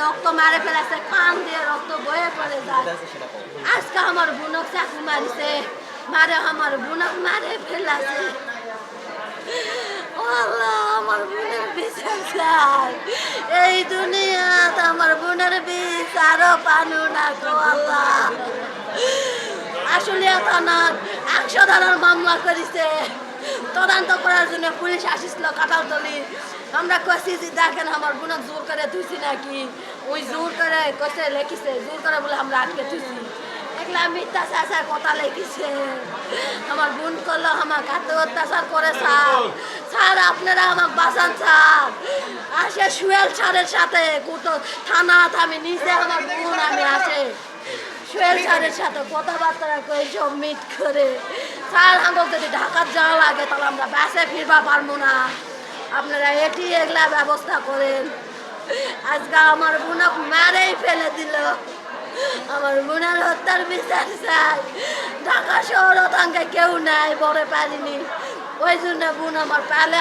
রক্ত মারে ফেলেছে কান দিয়ে রক্ত বয়ে পড়ে যায়। আজকে আমার বোনক চাকু মারিছে মারে আমার বোনক মারে ফেলাছে। আমার বোনের বিচার চাই। এই দুনিয়াত আমার বোনের বিচারও পানু না আল্লাহ। আসলে থানার একশো ধারার মামলা করেছে। তদন্ত করার জন্য পুলিশ আসিছিল কাটালতলি আমরা কইছি যে দেখেন আমার বোনক জোর করে তুইছি নাকি। ওই জোর করে কইছে, লেখিছে, জোর করে বলে আমরা আটকে একলা মিথ্যা কথা লেগেছে আমার বোন করল আমাকে এত অত্যাচার করে স্যার। স্যার, আপনারা আমাকে বাঁচান, স্যার। আসে সুয়েল স্যারের সাথে থানা আমি নিজে, আমার বোন, আমি আসে। স্যারের সাথে কথাবার্তা কই সব মিট করে। স্যার আমাকে যদি ঢাকার যাওয়া লাগে, তাহলে আমরা বাসে ফিরবা পারব না। আপনারা এটি এগুলা ব্যবস্থা করেন। আজকে আমার বোনক মারেই ফেলে দিল। আমার বোনের হত্যার বিচার চাই ঢাকা শহর আঙ্কে কেউ নাই, বড় পারিনি। ওই জন্য বোন আমার পালে